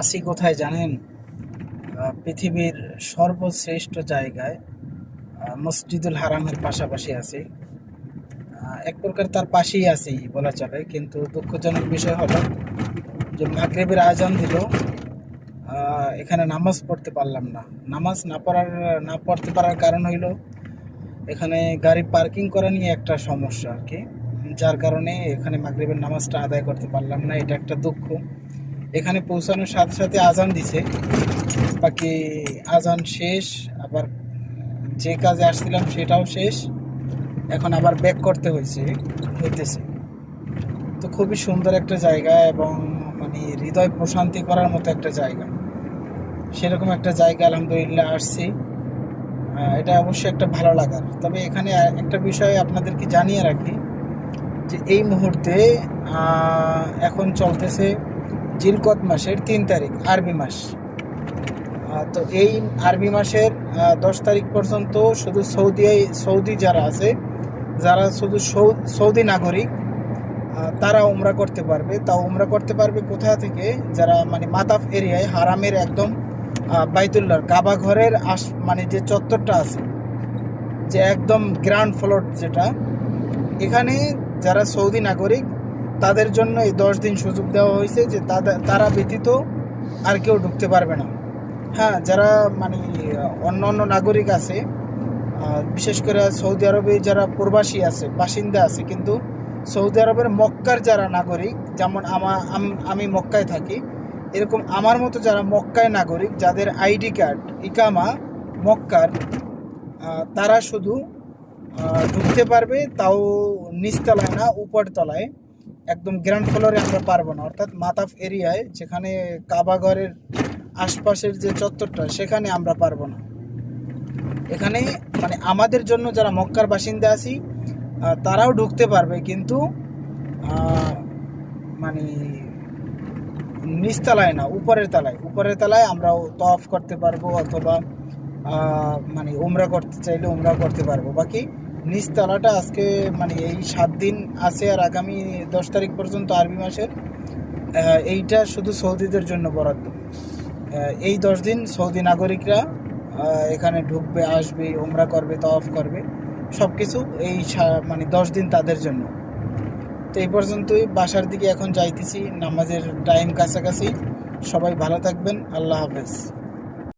আসি কোথায় জানেন? পৃথিবীর সর্বশ্রেষ্ঠ জায়গায় মসজিদুল হারামের পাশাপাশি আছি। এক প্রকার তার পাশেই আছি বলা চলে, কিন্তু দুঃখজনক বিষয় হলো যে মাগরেবের আজান দিল এখানে নামাজ পড়তে পারলাম না। নামাজ না পড়ার, না পড়তে পারার কারণ হইল এখানে গাড়ি পার্কিং করা নিয়ে একটা সমস্যা আর কি, যার কারণে এখানে মাগরিবের নামাজটা আদায় করতে পারলাম না। এটা একটা দুঃখ। এখানে পৌঁছানোর সাথে সাথে আজান দিছে। বাকি আজান শেষ, আবার যে কাজে আসছিলাম সেটাও শেষ। এখন আবার ব্যাক করতে হয়েছে হইতেছে। তো খুবই সুন্দর একটা জায়গা এবং মানে হৃদয় প্রশান্তি করার মতো একটা জায়গা। সেরকম একটা জায়গা আলহামদুলিল্লাহ আসছি। এটা অবশ্যই একটা ভালো লাগার। তবে এখানে একটা বিষয় আপনাদেরকে জানিয়ে রাখি যে এই মুহূর্তে এখন চলতেছে জিলকত মাসের তিন তারিখ, আরবি মাস। তো এই আরবি মাসের দশ তারিখ পর্যন্ত শুধু সৌদি সৌদি যারা আছে, যারা শুধু সৌদি নাগরিক তারা উমরা করতে পারবে। তা উমরা করতে পারবে কোথা থেকে? যারা মানে মাতাফ এরিয়ায়, হারামের একদম বাইতুল্লার কাবা ঘরের আশ মানে যে চত্বরটা আছে, যে একদম গ্রাউন্ড ফ্লোর যেটা, এখানে যারা সৌদি নাগরিক তাদের জন্য এই দশ দিন সুযোগ দেওয়া হয়েছে যে তারা ব্যতীত আর কেউ ঢুকতে পারবে না। হ্যাঁ যারা মানে অন্য অন্য নাগরিক আছে বিশেষ করে সৌদি আরবে যারা প্রবাসী আছে, বাসিন্দা আছে, কিন্তু সৌদি আরবের মক্কার যারা নাগরিক, যেমন আমা, আম- মক্কায় থাকি, এরকম আমার মতো যারা মক্কায় নাগরিক, যাদের আইডি কার্ড, ইকামা, মক্কার তারা শুধু ঢুকতে পারবে, তাও নিচতলায় না উপর তলায় একদম গ্র্যান্ড ফ্লোরে আমরা পারব না। অর্থাৎ মাতাফ এরিয়ায় যেখানে কাবাগরের আশপাশের যে চত্বরটা, সেখানে আমরা পারব না। এখানে মানে আমাদের জন্য যারা মক্কার বাসিন্দা আছি তারাও ঢুকতে পারবে কিন্তু মানে নিচতলায় না, উপরের তলায়। উপরের তলায় আমরা তফ করতে পারব অথবা মানে উমরা করতে চাইলে উমরা করতে পারব। বাকি নিচতলাটা আজকে মানে এই সাত দিন আছে আর আগামী দশ তারিখ পর্যন্ত আরবি মাসের এইটা শুধু সৌদিদের জন্য বরাদ্দ। এই দশ দিন সৌদি নাগরিকরা এখানে ঢুকবে, আসবে ওমরা করবে তফ করবে সব কিছু এই মানে দশ দিন তাদের জন্য। তো এই পর্যন্তই, বাসার দিকে এখন যাইতেছি, নামাজের টাইম কাছাকাছি। সবাই ভালো থাকবেন, আল্লাহ হাফেজ।